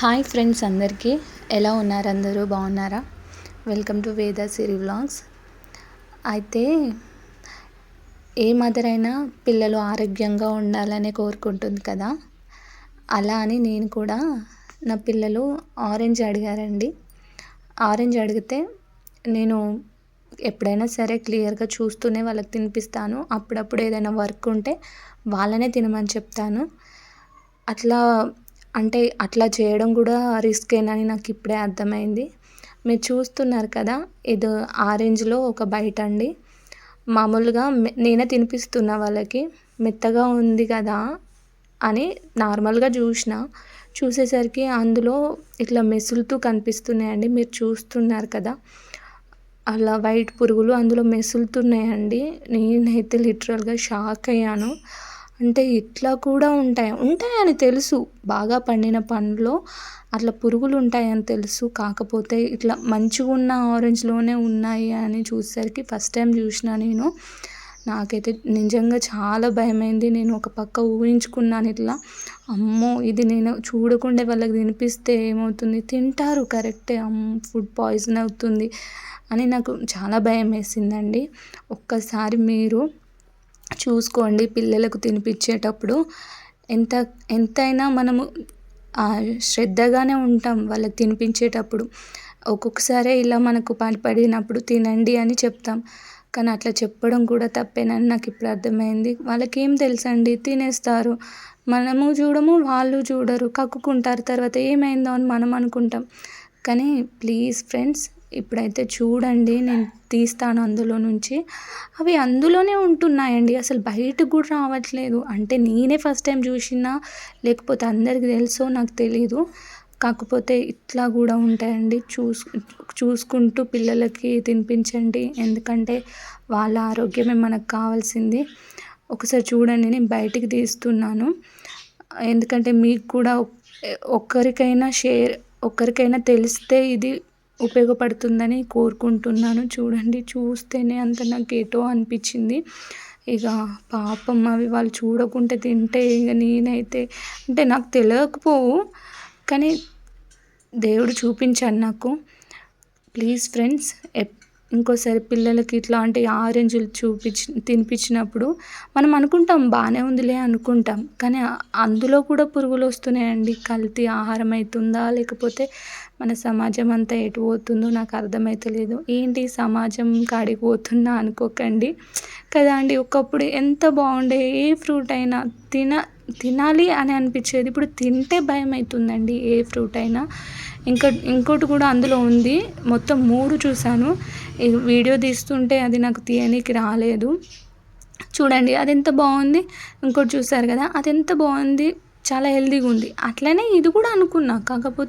Hi friends అందరికీ. ఎలా ఉన్నారు అందరూ? బాగున్నారా? వెల్కమ్ టు వేద సిరి వ్లాగ్స్. అయితే ఏ మదర్ అయినా పిల్లలు ఆరోగ్యంగా ఉండాలని కోరుకుంటుంది కదా. అలా అని నేను కూడా నా పిల్లలు ఆరెంజ్ అడిగారండి. ఆరెంజ్ అడిగితే నేను ఎప్పుడైనా సరే క్లియర్గా చూస్తూనే వాళ్ళకి తినిపిస్తాను. అప్పుడప్పుడు ఏదైనా వర్క్ ఉంటే వాళ్ళనే తినమని చెప్తాను. అట్లా అంటే అట్లా చేయడం కూడా రిస్కేనని నాకు ఇప్పుడే అర్థమైంది. మీరు చూస్తున్నారు కదా ఇది ఆరెంజ్లో ఒక బైట్ అండి. మామూలుగా నేనే తినిపిస్తున్నా వాళ్ళకి. మెత్తగా ఉంది కదా అని నార్మల్గా చూసిన. చూసేసరికి అందులో ఇట్లా మెసులుతూ కనిపిస్తున్నాయండి. మీరు చూస్తున్నారు కదా. అలా వైట్ పురుగులు అందులో మెసులుతున్నాయండి. నేనైతే లిటరల్గా షాక్ అయ్యాను. అంటే ఇట్లా కూడా ఉంటాయి. ఉంటాయని తెలుసు. బాగా పండిన పండ్లో అట్లా పురుగులు ఉంటాయని తెలుసు. కాకపోతే ఇట్లా మంచిగా ఉన్న ఆరెంజ్లోనే ఉన్నాయి అని చూసేసరికి ఫస్ట్ టైం చూసిన నేను. నాకైతే నిజంగా చాలా భయమైంది. నేను ఒక పక్క ఊహించుకున్నాను ఇట్లా. అమ్మో ఇది నేను చూడకుండా వాళ్ళకి తినిపిస్తే ఏమవుతుంది? తింటారు కరెక్టే. ఫుడ్ పాయిజన్ అవుతుంది అని నాకు చాలా భయం వేసిందండి. ఒక్కసారి మీరు చూసుకోండి పిల్లలకు తినిపించేటప్పుడు. ఎంత ఎంతైనా మనము శ్రద్ధగానే ఉంటాం వాళ్ళకి తినిపించేటప్పుడు. ఒక్కొక్కసారి ఇలా మనకు పని పడినప్పుడు తినండి అని చెప్తాం. కానీ అట్లా చెప్పడం కూడా తప్పేనని నాకు ఇప్పుడు అర్థమైంది. వాళ్ళకి ఏం తెలుసండి? తినేస్తారు. మనము చూడము వాళ్ళు చూడరు. కక్కుకుంటారు. తర్వాత ఏమైందో అని మనం అనుకుంటాం. కానీ ప్లీజ్ ఫ్రెండ్స్ ఇప్పుడైతే చూడండి నేను తీస్తాను అందులో నుంచి. అవి అందులోనే ఉంటున్నాయండి. అసలు బయటకు కూడా రావట్లేదు. అంటే నేనే ఫస్ట్ టైం చూసినా లేకపోతే అందరికి తెలుసో నాకు తెలీదు. కాకపోతే ఇట్లా కూడా ఉంటాయండి. చూసు చూసుకుంటూ పిల్లలకి తినిపించండి. ఎందుకంటే వాళ్ళ ఆరోగ్యమే మనకు కావాల్సింది. ఒకసారి చూడండి నేను బయటికి తీస్తున్నాను. ఎందుకంటే మీకు కూడా ఒక్కరికైనా షేర్ ఒక్కరికైనా తెలిస్తే ఇది ఉపయోగపడుతుందని కోరుకుంటున్నాను. చూడండి చూస్తేనే అంత నాకు ఏటో అనిపించింది. ఇక పాపం అవి వాళ్ళు చూడకుంటే తింటే ఇక నేనైతే అంటే నాకు తెలియకపోవు కానీ దేవుడు చూపించాను నాకు. ప్లీజ్ ఫ్రెండ్స్ ఎప్ ఇంకోసారి పిల్లలకి ఇట్లాంటి ఆరెంజ్లు చూపించి తినిపించినప్పుడు మనం అనుకుంటాం బాగానే ఉందిలే అనుకుంటాం. కానీ అందులో కూడా పురుగులు వస్తున్నాయండి. కల్తీ ఆహారం అవుతుందా లేకపోతే మన సమాజం అంతా ఎటు పోతుందో నాకు అర్థమవుతలేదు ఏంటి సమాజం కాడికి పోతున్నా అనుకోకండి. కదా అండి ఒకప్పుడు ఎంత బాగుండే ఏ ఫ్రూట్ అయినా తిన తినాలి అని అనిపించేది. ఇప్పుడు తింటే భయం అవుతుందండి ఏ ఫ్రూట్ అయినా. ఇంకా ఇంకోటి కూడా అందులో ఉంది. మొత్తం మూడు చూశాను. వీడియో తీస్తుంటే అది నాకు తీయనీకి రాలేదు. చూడండి అది ఎంత బాగుంది. ఇంకోటి చూసారు కదా అది ఎంత బాగుంది. చాలా హెల్దీగా ఉంది. అట్లనే ఇది కూడా అనుకున్నా కాకపోతే